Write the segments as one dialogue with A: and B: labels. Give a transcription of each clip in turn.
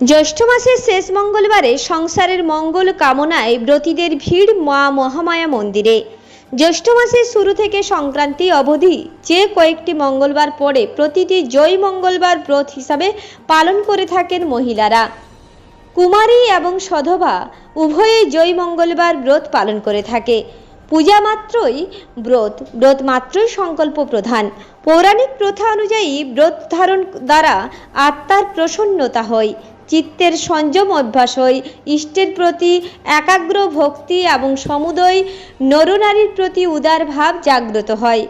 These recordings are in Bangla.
A: জ্যৈষ্ঠ মাসের শেষ মঙ্গলবারে সংসারের মঙ্গল কামনায় ব্রতীদের ভিড় মা মহামায়া মন্দিরে। জ্যৈষ্ঠ মাসের শুরু থেকে সংক্রান্তি অবধি যে কয়েকটি মঙ্গলবার পরে প্রতিটি জয় মঙ্গলবার ব্রত হিসাবে পালন করে থাকেন মহিলারা। কুমারী এবং সধবা উভয়ে জয় মঙ্গলবার ব্রত পালন করে থাকে। পূজা মাত্রই ব্রত ব্রত মাত্রই সংকল্প প্রধান। পৌরাণিক প্রথা অনুযায়ী ব্রত ধারণ দ্বারা আত্মার প্রসন্নতা হয়। চিত্তের সংযম অভ্যাস হয় ইষ্টের প্রতি একাগ্র ভক্তি এবং সমুদয় নরনারীর প্রতি উদার ভাব জাগ্রত হয়।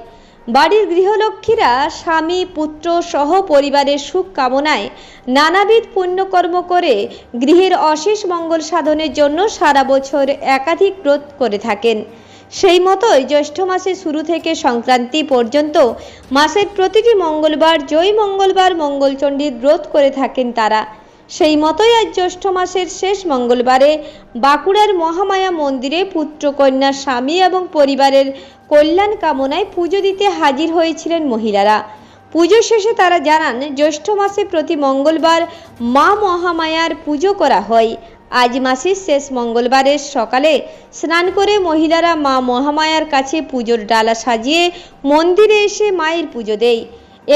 A: বাড়ির গৃহলক্ষ্মীরা, স্বামী, পুত্র সহ পরিবারের সুখ কামনায় নানাবিধ পুণ্যকর্ম করে গৃহের অশেষ মঙ্গল সাধনের জন্য সারা বছর একাধিক ব্রত করে থাকেন। সেই মতোই জ্যৈষ্ঠ মাসের শুরু থেকে সংক্রান্তি পর্যন্ত মাসের প্রতিটি মঙ্গলবার, জয় মঙ্গলবার মঙ্গলচণ্ডীর ব্রত করে থাকেন তারা। সেই মতোই আজ জ্যৈষ্ঠ মাসের শেষ মঙ্গলবারে বাঁকুড়ার মহামায়া মন্দিরে পুত্রকন্যা স্বামী এবং পরিবারের কল্যাণ কামনায় পুজো দিতে হাজির হয়েছিলেন মহিলারা। পুজো শেষে তারা জানান, জ্যৈষ্ঠ মাসে প্রতি মঙ্গলবার মা মহামায়ার পুজো করা হয়। আজ মাসের শেষ মঙ্গলবারের সকালে স্নান করে মহিলারা মা মহামায়ার কাছে পুজোর ডালা সাজিয়ে মন্দিরে এসে মায়ের পুজো দেয়।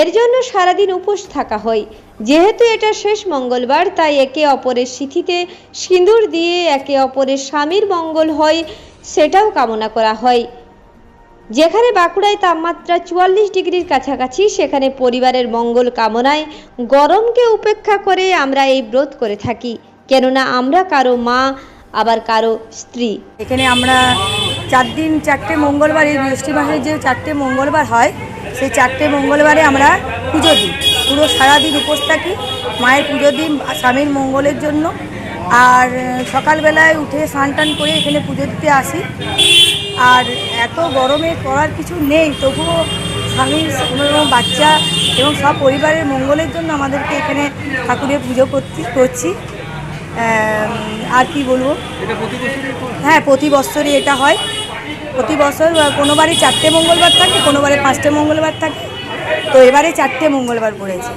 A: এর জন্য সারাদিন উপোস থাকা হয়। যেহেতু এটা শেষ মঙ্গলবার, তাই একে অপরের সিথিতে সিঁদুর দিয়ে একে অপরের স্বামীর মঙ্গল হয়, সেটাও কামনা করা হয়। যেখানে বাঁকুড়ায় তাপমাত্রা চুয়াল্লিশ ডিগ্রির কাছাকাছি, সেখানে পরিবারের মঙ্গল কামনায় গরমকে উপেক্ষা করে আমরা এই ব্রত করে থাকি। কেননা আমরা কারও মা, আবার কারও স্ত্রী।
B: এখানে আমরা চার দিন, চারটে মঙ্গলবার, এই বৃহস্পতি মাসের যে চারটে মঙ্গলবার হয় সেই চারটে মঙ্গলবারে আমরা পুজো দিই। পুরো সারাদিন উপোস থাকি মায়ের পুজো দিই স্বামীর মঙ্গলের জন্য। আর সকালবেলায় উঠে স্নান টান করে এখানে পুজো দিতে আসি। আর এত গরমে করার কিছু নেই তবুও স্বামীর এবং বাচ্চা এবং সব পরিবারের মঙ্গলের জন্য আমাদেরকে এখানে ঠাকুরের পুজো করছি করছি। আর কি বলব? হ্যাঁ প্রতি বছরই এটা হয়। প্রতি বছর আহ, কোনোবারে চারটে মঙ্গলবার থাকে কোনোবারে পাঁচটে মঙ্গলবার থাকে। তো এবারে চারটে মঙ্গলবার পড়েছে।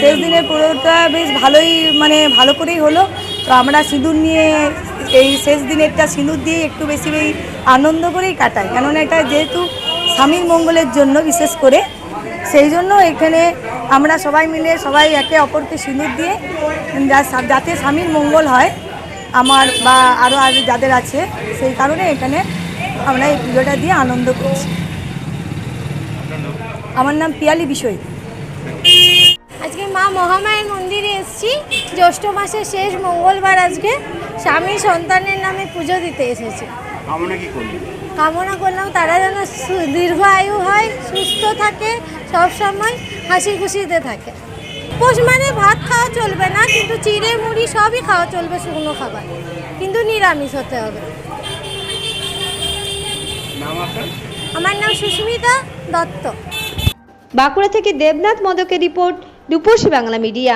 C: শেষ দিনের পুজোটা
B: বেশ ভালোই মানে ভালো করেই হলো। তো আমরা সিঁদুর নিয়ে এই শেষ দিনেরটা সিঁদুর দিয়ে একটু বেশি বেশি আনন্দ করেই কাটাই। কেননা এটা যেহেতু স্বামীর মঙ্গলের জন্য বিশেষ করে। সেই জন্য এখানে আমরা সবাই মিলে সবাই একে অপরকে সিঁদুর দিয়ে যা- যাতে স্বামীর মঙ্গল হয় আমার বা আরও আর যাদের আছে সেই কারণে এখানে আমরা এই পুজোটা দিয়ে আনন্দ করছি। আমার নাম পিয়ালি বিষয়।
D: আজকে মা মহামায়ের মন্দিরে এসেছি। জ্যৈষ্ঠ মাসের শেষ মঙ্গলবার আজকে স্বামী সন্তানের নামে পুজো দিতে এসেছি।
C: কামনা
D: করলাম তারা যেন দীর্ঘ আয়ু হয় সুস্থ থাকে সব সময় হাসি খুশিতে থাকে। পোষ মানে ভাত খাওয়া চলবে না কিন্তু চিড়ে মুড়ি সবই খাওয়া চলবে শুকনো খাবার। কিন্তু নিরামিষ হতে হবে। আমার নাম সুস্মিতা দত্ত।
A: বাঁকুড়া থেকে দেবনাথ মদকের রিপোর্ট রূপসী বাংলা মিডিয়া।